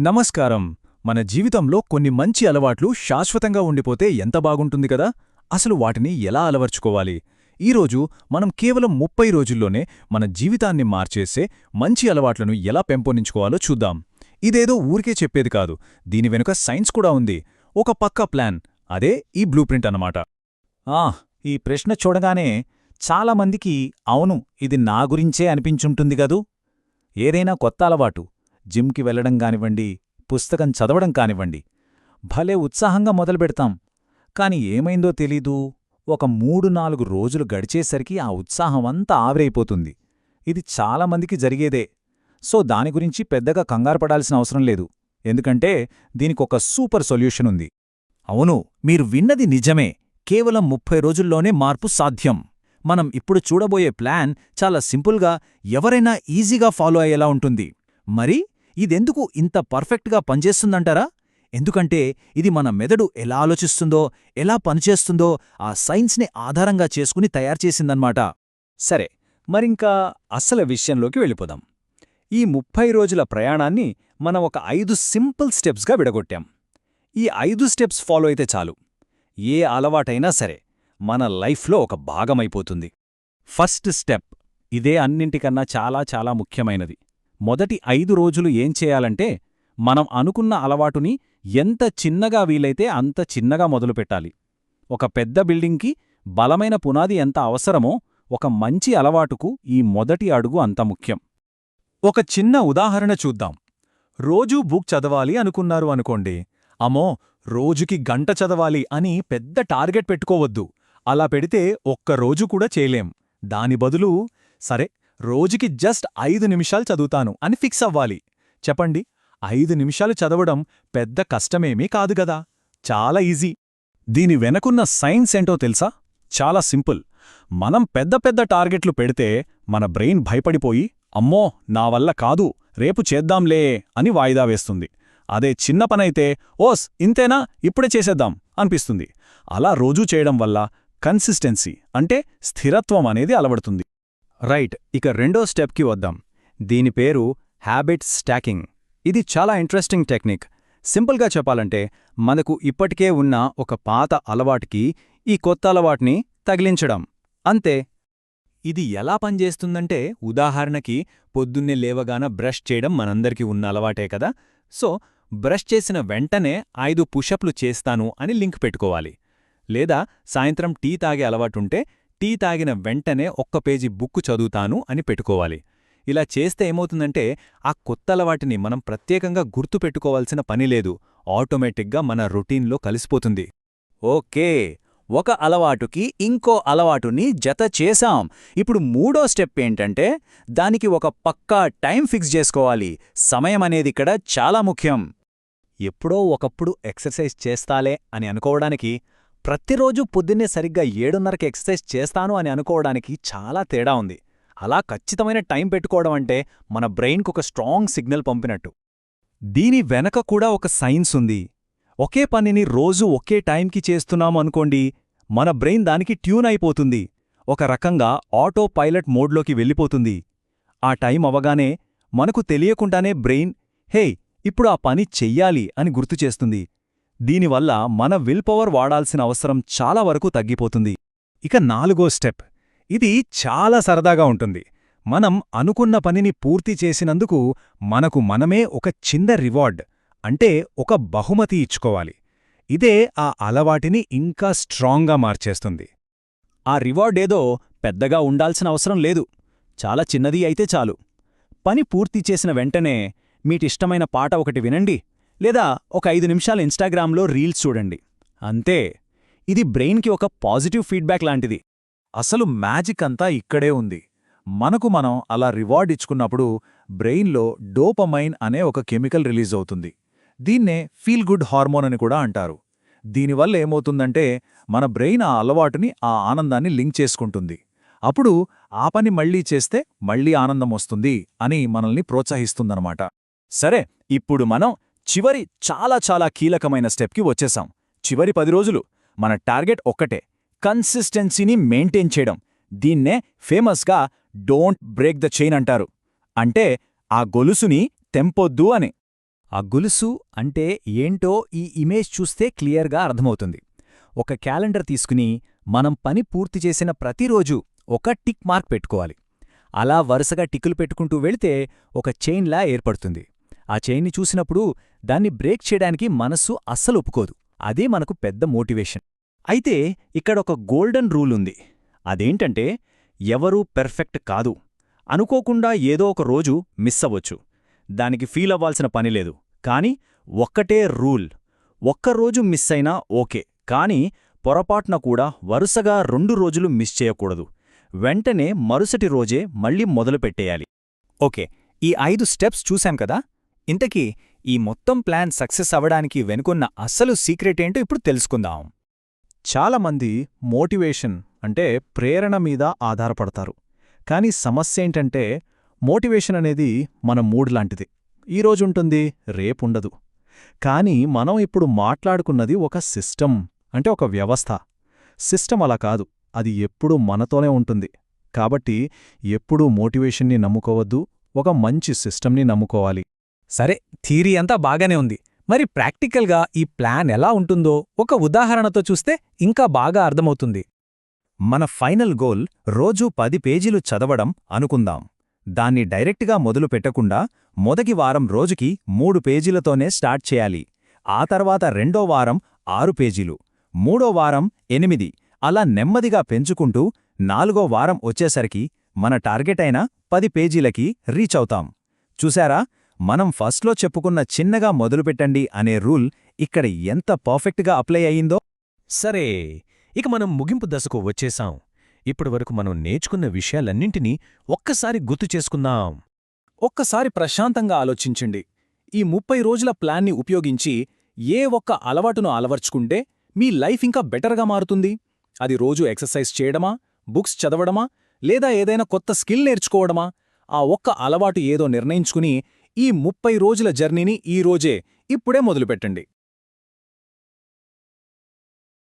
నమస్కారం. మన జీవితంలో కొన్ని మంచి అలవాట్లు శాశ్వతంగా ఉండిపోతే ఎంత బాగుంటుంది కదా? అసలు వాటిని ఎలా అలవర్చుకోవాలి? ఈరోజు మనం కేవలం ముప్పై రోజుల్లోనే మన జీవితాన్ని మార్చేసే మంచి అలవాట్లను ఎలా పెంపొందించుకోవాలో చూద్దాం. ఇదేదో ఊరికే చెప్పేది కాదు. దీని వెనుక సైన్స్ కూడా ఉంది. ఒక పక్కా ప్లాన్. అదే ఈ బ్లూ ప్రింట్ అన్నమాట. ఆ ఈ ప్రశ్న చూడగానే చాలామందికి అవును ఇది నా గురించే అనిపించుంటుంది గదూ ఏదైనా కొత్త అలవాటు. జిమ్కి వెళ్ళడం కానివ్వండి పుస్తకం చదవడం కానివ్వండి భలే ఉత్సాహంగా మొదలుపెడతాం. కాని ఏమైందో తెలీదు. ఒక మూడు నాలుగు రోజులు గడిచేసరికి ఆ ఉత్సాహమంతా ఆవిరైపోతుంది. ఇది చాలామందికి జరిగేదే. సో దాని గురించి పెద్దగా కంగారుపడాల్సిన అవసరం లేదు. ఎందుకంటే దీనికొక సూపర్ సొల్యూషన్ ఉంది. అవును మీరు విన్నది నిజమే. కేవలం ముప్పై రోజుల్లోనే మార్పు సాధ్యం. మనం ఇప్పుడు చూడబోయే ప్లాన్ చాలా సింపుల్గా ఎవరైనా ఈజీగా ఫాలో అయ్యేలా ఉంటుంది. మరి ఇదెందుకు ఇంత పర్ఫెక్ట్గా పనిచేస్తుందంటారా? ఎందుకంటే ఇది మన మెదడు ఎలా ఆలోచిస్తుందో ఎలా పనిచేస్తుందో ఆ సైన్స్ని ఆధారంగా చేసుకుని తయారుచేసిందన్నమాట సరే మరింకా అసలు విషయంలోకి వెళ్ళిపోదాం. ఈ ముప్పై రోజుల ప్రయాణాన్ని మనం ఒక ఐదు సింపుల్ స్టెప్స్గా విడగొట్టాం. ఈ ఐదు స్టెప్స్ ఫాలో అయితే చాలు. ఏ అలవాటైనా సరే మన లైఫ్లో ఒక భాగమైపోతుంది. ఫస్ట్ స్టెప్ ఇదే అన్నింటికన్నా చాలా చాలా ముఖ్యమైనది. మొదటి ఐదు రోజులు ఏం చేయాలంటే మనం అనుకున్న అలవాటుని ఎంత చిన్నగా వీలైతే అంత చిన్నగా మొదలుపెట్టాలి. ఒక పెద్ద బిల్డింగ్కి బలమైన పునాది ఎంత అవసరమో ఒక మంచి అలవాటుకు ఈ మొదటి అడుగు అంత ముఖ్యం. ఒక చిన్న ఉదాహరణ చూద్దాం. రోజూ బుక్ చదవాలి అనుకున్నారు అనుకోండి. అమో రోజుకి గంట చదవాలి అని పెద్ద టార్గెట్ పెట్టుకోవద్దు. అలా పెడితే ఒక్క రోజు కూడా చేయలేం. దాని బదులు సరే రోజుకి జస్ట్ ఐదు నిమిషాలు చదువుతాను అని ఫిక్స్ అవ్వాలి. చెప్పండి ఐదు నిమిషాలు చదవడం పెద్ద కష్టమేమీ కాదు గదా చాలా ఈజీ. దీని వెనకున్న సైన్స్ ఏంటో తెలుసా? చాలా సింపుల్. మనం పెద్ద పెద్ద టార్గెట్లు పెడితే మన బ్రెయిన్ భయపడిపోయి అమ్మో నా వల్ల కాదు రేపు చేద్దాంలే అని వాయిదా వేస్తుంది. అదే చిన్న పనైతే ఓస్ ఇంతేనా ఇప్పుడే చేసేద్దాం అనిపిస్తుంది. అలా రోజూ చేయడం వల్ల కన్సిస్టెన్సీ అంటే స్థిరత్వం అనేది అలవడుతుంది. రైట్ ఇక రెండో స్టెప్కి వద్దాం. దీని పేరు హ్యాబిట్ స్టాకింగ్. ఇది చాలా ఇంట్రెస్టింగ్ టెక్నిక్. సింపుల్గా చెప్పాలంటే మనకు ఇప్పటికే ఉన్న ఒక పాత అలవాటుకి ఈ కొత్త అలవాటుని తగిలించడం. అంతే. ఇది ఎలా పనిచేస్తుందంటే ఉదాహరణకి పొద్దున్నే లేవగాన బ్రష్ చేయడం మనందరికీ ఉన్న అలవాటే కదా. సో బ్రష్ చేసిన వెంటనే ఐదు పుషప్లు చేస్తాను అని లింక్ పెట్టుకోవాలి. లేదా సాయంత్రం టీ తాగే అలవాటుంటే టీ తాగిన వెంటనే ఒక్క పేజీ బుక్కు చదువుతాను అని పెట్టుకోవాలి. ఇలా చేస్తే ఏమవుతుందంటే ఆ కొత్త అలవాటిని మనం ప్రత్యేకంగా గుర్తుపెట్టుకోవాల్సిన పనిలేదు ఆటోమేటిక్గా మన రొటీన్లో కలిసిపోతుంది. ఓకే ఒక అలవాటుకి ఇంకో అలవాటుని జత చేశాం. ఇప్పుడు మూడో స్టెప్ ఏంటంటే దానికి ఒక పక్కా టైం ఫిక్స్ చేసుకోవాలి. సమయం అనేది ఇక్కడ చాలా ముఖ్యం. ఎప్పుడో ఒకప్పుడు ఎక్సర్సైజ్ చేస్తాలే అని అనుకోవడానికి ప్రతిరోజు పొద్దున్నే సరిగ్గా ఏడున్నరకి ఎక్సర్సైజ్ చేస్తాను అని అనుకోవడానికి చాలా తేడా ఉంది. అలా ఖచ్చితమైన టైం పెట్టుకోవడం అంటే మన బ్రెయిన్కు ఒక స్ట్రాంగ్ సిగ్నల్ పంపినట్టు. దీని వెనక కూడా ఒక సైన్స్ ఉంది. ఒకే పనిని రోజు ఒకే టైంకి చేస్తున్నాము అనుకోండి మన బ్రెయిన్ దానికి ట్యూన్ అయిపోతుంది. ఒక రకంగా ఆటో పైలట్ మోడ్లోకి వెళ్ళిపోతుంది. ఆ టైం అవగానే మనకు తెలియకుండానే బ్రెయిన్ హే ఇప్పుడు ఆ పని చెయ్యాలి అని గుర్తుచేస్తుంది దీనివల్ల మన విల్ పవర్ వాడాల్సిన అవసరం చాలా వరకు తగ్గిపోతుంది. ఇక నాలుగో స్టెప్. ఇది చాలా సరదాగా ఉంటుంది. మనం అనుకున్న పనిని పూర్తి చేసినందుకు మనకు మనమే ఒక చిన్న రివార్డ్ అంటే ఒక బహుమతి ఇచ్చుకోవాలి. ఇదే ఆ అలవాటిని ఇంకా స్ట్రాంగ్గా మార్చేస్తుంది. ఆ రివార్డేదో పెద్దగా ఉండాల్సిన అవసరం లేదు. చాలా చిన్నది అయితే చాలు. పని పూర్తి చేసిన వెంటనే మీటిష్టమైన పాట ఒకటి వినండి. లేదా ఒక ఐదు నిమిషాలు ఇన్స్టాగ్రామ్లో రీల్స్ చూడండి. అంతే. ఇది బ్రెయిన్కి ఒక పాజిటివ్ ఫీడ్బ్యాక్ లాంటిది. అసలు మ్యాజిక్ అంతా ఇక్కడే ఉంది. మనకు మనం అలా రివార్డ్ ఇచ్చుకున్నప్పుడు బ్రెయిన్లో డోపమైన్ అనే ఒక కెమికల్ రిలీజ్ అవుతుంది. దీన్నే ఫీల్ గుడ్ హార్మోన్ అని కూడా అంటారు. దీనివల్ల ఏమవుతుందంటే మన బ్రెయిన్ ఆ అలవాటుని ఆ ఆనందాన్ని లింక్ చేసుకుంటుంది. అప్పుడు ఆ పని మళ్ళీ చేస్తే మళ్ళీ ఆనందం వస్తుంది అని మనల్ని ప్రోత్సహిస్తుందన్నమాట. సరే ఇప్పుడు మనం చివరి చాలా చాలా కీలకమైన స్టెప్కి వచ్చేసాం. చివరి పది రోజులు మన టార్గెట్ ఒక్కటే కన్సిస్టెన్సీని మెయింటైన్ చేయడం. దీన్నే ఫేమస్గా డోంట్ బ్రేక్ ద చైన్ అంటారు. అంటే ఆ గొలుసుని తెంపొద్దు అని. ఆ గొలుసు అంటే ఏంటో ఈ ఇమేజ్ చూస్తే క్లియర్గా అర్థమవుతుంది. ఒక క్యాలెండర్ తీసుకుని మనం పని పూర్తి చేసిన ప్రతిరోజు ఒక టిక్ మార్క్ పెట్టుకోవాలి. అలా వరుసగా టిక్కులు పెట్టుకుంటూ వెళితే ఒక చైన్లా ఏర్పడుతుంది. ఆ చైన్ని చూసినప్పుడు దాన్ని బ్రేక్ చేయడానికి మనస్సు అస్సలు ఒప్పుకోదు. అదే మనకు పెద్ద మోటివేషన్. అయితే ఇక్కడ ఒక గోల్డెన్ రూల్ ఉంది. అదేంటంటే ఎవరూ పెర్ఫెక్ట్ కాదు. అనుకోకుండా ఏదో ఒక రోజు మిస్ అవ్వచ్చు. దానికి ఫీల్ అవ్వాల్సిన పనిలేదు కాని ఒక్కటే రూల్. ఒక్కరోజు మిస్ అయినా ఓకే. కాని పొరపాటున కూడా వరుసగా రెండు రోజులు మిస్ చేయకూడదు. వెంటనే మరుసటి రోజే మళ్ళీ మొదలుపెట్టేయాలి. ఓకే. ఈ ఐదు స్టెప్స్ చూశాం కదా? ఇంతకీ ఈ మొత్తం ప్లాన్ సక్సెస్ అవ్వడానికి వెనుకున్న అస్సలు సీక్రెట్ ఏంటో ఇప్పుడు తెలుసుకుందాం. చాలామంది మోటివేషన్ అంటే ప్రేరణ మీద ఆధారపడతారు. కానీ సమస్య ఏంటంటే మోటివేషన్ అనేది మన మూడ్ లాంటిది. ఈరోజుంటుంది రేపుండదు కానీ మనం ఇప్పుడు మాట్లాడుకున్నది ఒక సిస్టమ్ అంటే ఒక వ్యవస్థ. సిస్టమ్ అలా కాదు అది ఎప్పుడూ మనతోనే ఉంటుంది. కాబట్టి ఎప్పుడూ మోటివేషన్ని నమ్ముకోవద్దు ఒక మంచి సిస్టమ్ని నమ్ముకోవాలి. సరే థీరీ అంతా బాగానే ఉంది. మరి ప్రాక్టికల్గా ఈ ప్లాన్ ఎలా ఉంటుందో ఒక ఉదాహరణతో చూస్తే ఇంకా బాగా అర్థమవుతుంది. మన ఫైనల్ గోల్ రోజూ పది పేజీలు చదవడం అనుకుందాం. దాన్ని డైరెక్ట్గా మొదలు పెట్టకుండా మొదటి వారం రోజుకి మూడు పేజీలతోనే స్టార్ట్ చేయాలి. ఆ తర్వాత రెండో వారం ఆరు పేజీలు మూడో వారం ఎనిమిది అలా నెమ్మదిగా పెంచుకుంటూ నాలుగో వారం వచ్చేసరికి మన టార్గెట్ అయిన పది పేజీలకి రీచ్ అవుతాం. చూశారా? మనం ఫస్ట్లో చెప్పుకున్న చిన్నగా మొదలుపెట్టండి అనే రూల్ ఇక్కడ ఎంత పర్ఫెక్ట్గా అప్లై అయ్యిందో? సరే ఇక మనం ముగింపు దశకు వచ్చేశాం. ఇప్పటివరకు మనం నేర్చుకున్న విషయాలన్నింటినీ ఒక్కసారి గుర్తు చేసుకుందాం. ఒక్కసారి ప్రశాంతంగా ఆలోచించండి. ఈ ముప్పై రోజుల ప్లాన్ని ఉపయోగించి ఏ ఒక్క అలవాటును అలవర్చుకుంటే మీ లైఫ్ ఇంకా బెటర్గా మారుతుంది. అది రోజు ఎక్సర్సైజ్ చేయడమా బుక్స్ చదవడమా లేదా ఏదైనా కొత్త స్కిల్ నేర్చుకోవడమా? ఆ ఒక్క అలవాటు ఏదో నిర్ణయించుకుని ఈ ముప్పై రోజుల జర్నీని ఈ రోజే ఇప్పుడే మొదలుపెట్టండి.